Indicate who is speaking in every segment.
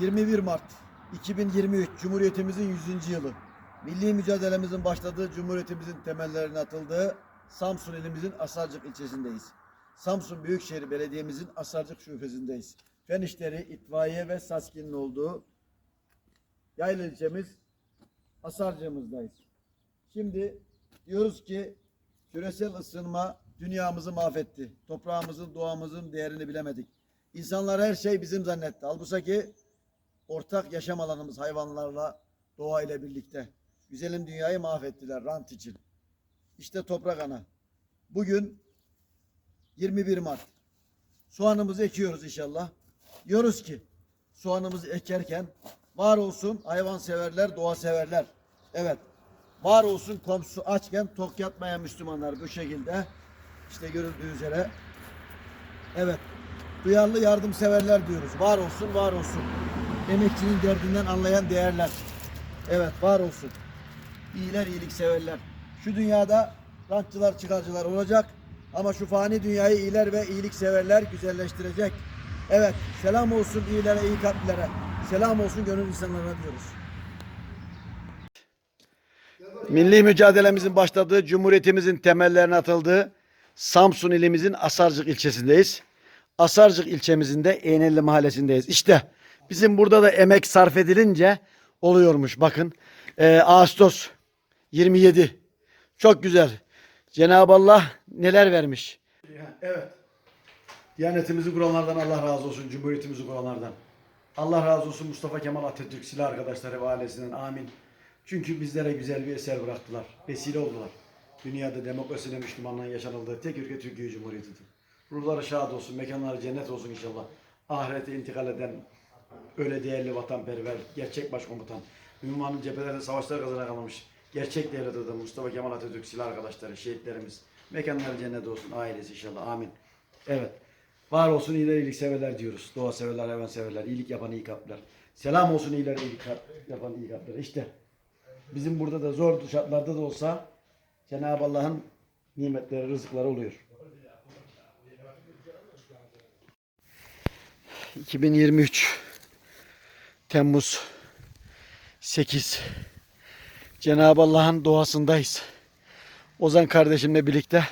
Speaker 1: 21 Mart 2023 Cumhuriyetimizin 100. yılı. Milli mücadelemizin başladığı, Cumhuriyetimizin temellerine atıldığı Samsun ilimizin Asarcık ilçesindeyiz. Samsun Büyükşehir Belediye'mizin Asarcık şubesindeyiz. Fen İşleri, İtfaiye ve SASKİ'nin olduğu Yayla ilçemiz Asarcığımızdayız. Şimdi diyoruz ki küresel ısınma dünyamızı mahvetti. Toprağımızın, doğamızın değerini bilemedik. İnsanlar her şey bizim zannetti. Halbuki ortak yaşam alanımız hayvanlarla, doğayla birlikte. Güzelim dünyayı mahvettiler rant için. İşte toprak ana. Bugün 21 Mart. Soğanımızı ekiyoruz inşallah. Diyoruz ki soğanımızı ekerken var olsun hayvanseverler, doğa severler. Evet. Var olsun komşusu açken tok yatmayan Müslümanlar bu şekilde. İşte görüldüğü üzere. Evet. Duyarlı yardımseverler diyoruz. Var olsun, var olsun. Emekçinin derdinden anlayan değerler. Evet, var olsun. İyiler, iyilikseverler. Şu dünyada rantçılar, çıkarcılar olacak. Ama şu fani dünyayı iyiler ve iyilikseverler güzelleştirecek. Evet, selam olsun iyilere, iyi kalplilere. Selam olsun gönül insanlarına diyoruz. Milli mücadelemizin başladığı, Cumhuriyetimizin temellerine atıldığı Samsun ilimizin Asarcık ilçesindeyiz. Asarcık ilçemizin de Eynelli mahallesindeyiz. İşte bizim burada da emek sarf edilince oluyormuş. Bakın Ee, Ağustos 27. Çok güzel. Cenab-ı Allah neler vermiş. Evet. Diyanetimizi kuranlardan Allah razı olsun. Cumhuriyetimizi kuranlardan. Allah razı olsun Mustafa Kemal Atatürk silah arkadaşları ve ailesinden amin. Çünkü bizlere güzel bir eser bıraktılar. Vesile oldular. Dünyada demokrasiyle Müslümanlığın yaşanıldığı tek ülke Türkiye Cumhuriyeti'dir. Ruhları şad olsun, mekanları cennet olsun inşallah. Ahirete intikal eden öyle değerli vatanperver, gerçek başkomutan, ünvanlı cephelerde savaşlar kazanan kalmış. Gerçek devlet adamı Mustafa Kemal Atatürk silah arkadaşları, şehitlerimiz. Mekanları cennet olsun, ailesi inşallah. Amin. Evet. Var olsun iyiler iyilik severler diyoruz. Doğa severler, hayvan severler, iyilik yapan iyi kalpler. Selam olsun iyiler iyilik yapan iyi kalpler. İşte bizim burada da zor şartlarda da olsa Cenab-ı Allah'ın nimetleri, rızıkları oluyor. 2023 Temmuz 8 Cenab-ı Allah'ın doğasındayız. Ozan kardeşimle birlikte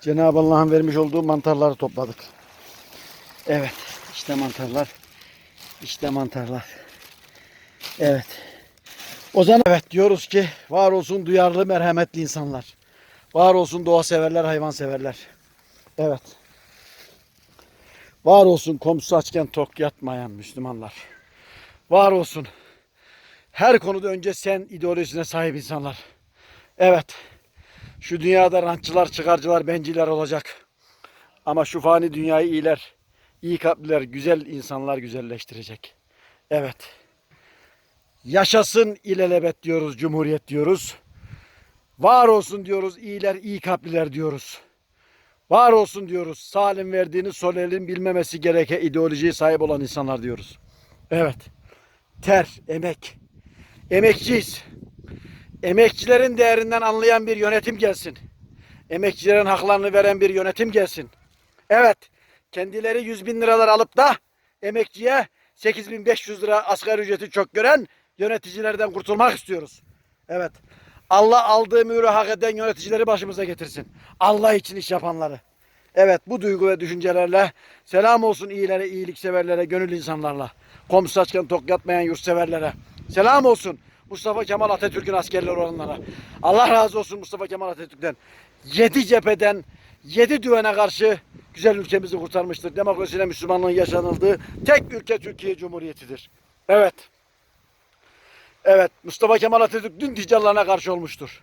Speaker 1: Cenab-ı Allah'ın vermiş olduğu mantarları topladık. Evet, işte mantarlar. İşte mantarlar. Evet. Ozan evet diyoruz ki var olsun duyarlı merhametli insanlar. Var olsun doğa severler, hayvan severler. Evet. Var olsun komşusu açken tok yatmayan Müslümanlar. Var olsun. Her konuda önce sen ideolojisine sahip insanlar. Evet. Şu dünyada rantçılar, çıkarcılar, benciler olacak. Ama şu fani dünyayı iyiler, iyi kalpliler, güzel insanlar güzelleştirecek. Evet. Yaşasın ilelebet diyoruz, cumhuriyet diyoruz. Var olsun diyoruz, iyiler, iyi kalpliler diyoruz. Var olsun diyoruz. Salim verdiğini sol elin bilmemesi gereken ideolojiye sahip olan insanlar diyoruz. Evet. Ter, emek. Emekçiyiz. Emekçilerin değerinden anlayan bir yönetim gelsin. Emekçilerin haklarını veren bir yönetim gelsin. Evet. Kendileri 100 bin liralar alıp da emekçiye 8500 lira asgari ücreti çok gören yöneticilerden kurtulmak istiyoruz. Evet. Allah aldığı mührü hak eden yöneticileri başımıza getirsin. Allah için iş yapanları. Evet bu duygu ve düşüncelerle selam olsun iyilere, iyilikseverlere, gönül insanlarla. Komşu açken tok yatmayan yurtseverlere. Selam olsun Mustafa Kemal Atatürk'ün askerleri olanlara. Allah razı olsun Mustafa Kemal Atatürk'ten. Yedi cepheden, yedi düvene karşı güzel ülkemizi kurtarmıştır. Demokrasiyle Müslümanlığın yaşanıldığı tek ülke Türkiye Cumhuriyeti'dir. Evet. Evet, Mustafa Kemal Atatürk dün ticallarına karşı olmuştur.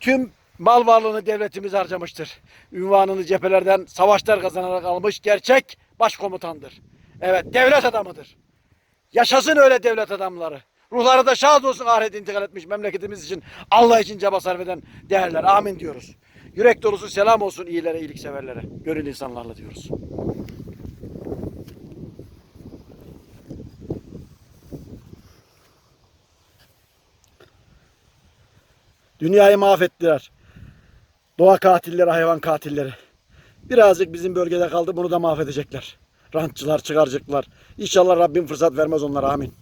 Speaker 1: Tüm mal varlığını devletimiz harcamıştır. Ünvanını cephelerden savaşlar kazanarak almış gerçek başkomutandır. Evet, devlet adamıdır. Yaşasın öyle devlet adamları. Ruhları da şad olsun ahiret intikal etmiş memleketimiz için Allah için çaba sarf eden değerler. Amin diyoruz. Yürek dolusu selam olsun iyilere, iyilikseverlere. Gönül insanlarla diyoruz. Dünyayı mahvettiler. Doğa katilleri, hayvan katilleri. Birazcık bizim bölgede kaldı bunu da mahvedecekler. Rantçılar, çıkarcıklar. İnşallah Rabbim fırsat vermez onlara amin.